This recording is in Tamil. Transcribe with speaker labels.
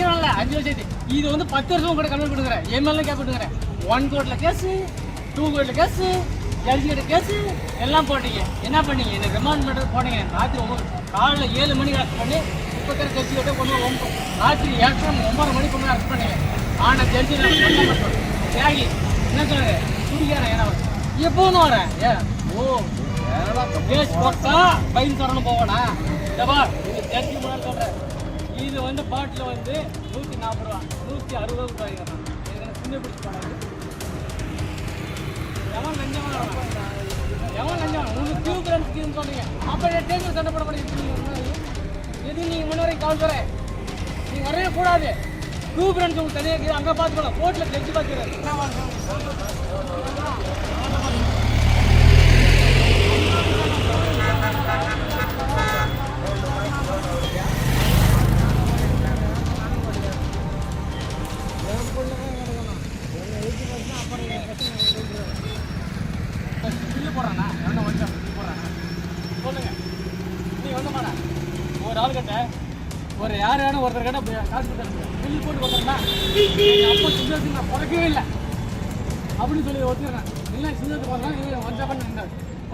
Speaker 1: நிக்கிறான்ல அஞ்சு வருஷத்து இது வந்து பத்து வருஷம் கூட கன்வெர்ட் பண்ணுறேன் எம்எல்ஏ கேட்பட்டுக்கிறேன் ஒன் கோட்டில் கேஸு டூ கோட்டில் கேஸு ஜட்ஜி கிட்ட கேஸு எல்லாம் போட்டீங்க என்ன பண்ணீங்க எனக்கு ரிமாண்ட் பண்ணுறது போனீங்க ராத்திரி ஒம்பது காலைல ஏழு மணிக்கு அரெஸ்ட் பண்ணி முப்பத்தி ஜட்ஜி கிட்ட கொண்டு ஒம்பது ராத்திரி ஏற்ற ஒன்பது மணிக்கு கொண்டு அரெஸ்ட் பண்ணீங்க ஆனால் ஜட்ஜி நான் சொல்ல மாட்டோம் தியாகி என்ன சொல்லுங்க குடிக்கிறேன் ஏன்னா எப்போதும் வரேன் ஏ ஓ கேஸ் போட்டா பயிர் தரணும் போவேனா இதப்பா இது ஜட்ஜி முன்னாடி சொல்கிறேன் இது வந்து பாட்டில் வந்து நூற்றி நாற்பது ரூபா நூற்றி அறுபது ரூபாய் எனக்கு சின்ன பிடிச்சி போனாங்க எவன் லஞ்சமா எவன் லஞ்சம் உங்களுக்கு கியூ கிரான்ஸ்க்கு சொன்னீங்க. அப்போ டேபிள் சண்டை போட முடியும் எது நீங்கள் முன்னாடி கால் வரேன் நீங்கள் வரவே கூடாது. கியூ கிரான்ஸ் உங்களுக்கு தனியாக அங்கே பார்த்துக்கலாம் கோர்ட்டில் ஜட்ஜி பார்த்துக்கிறேன் பில்லு போடுறானா எவனா வந்து பில்லு போடுறானா சொல்லுங்க நீ வந்து ஒரு ஆள் கிட்ட ஒரு யார் வேணும் ஒருத்தர் கிட்ட போய் காசு கொடுத்தாரு பில்லு போட்டு கொடுத்தா அப்போ சுந்தரத்துக்கு நான். பிறக்கவே இல்லை அப்படின்னு சொல்லி ஒத்துக்கிறேன் இல்லை சுந்தரத்துக்கு வரலாம் இல்லை வந்தா பண்ண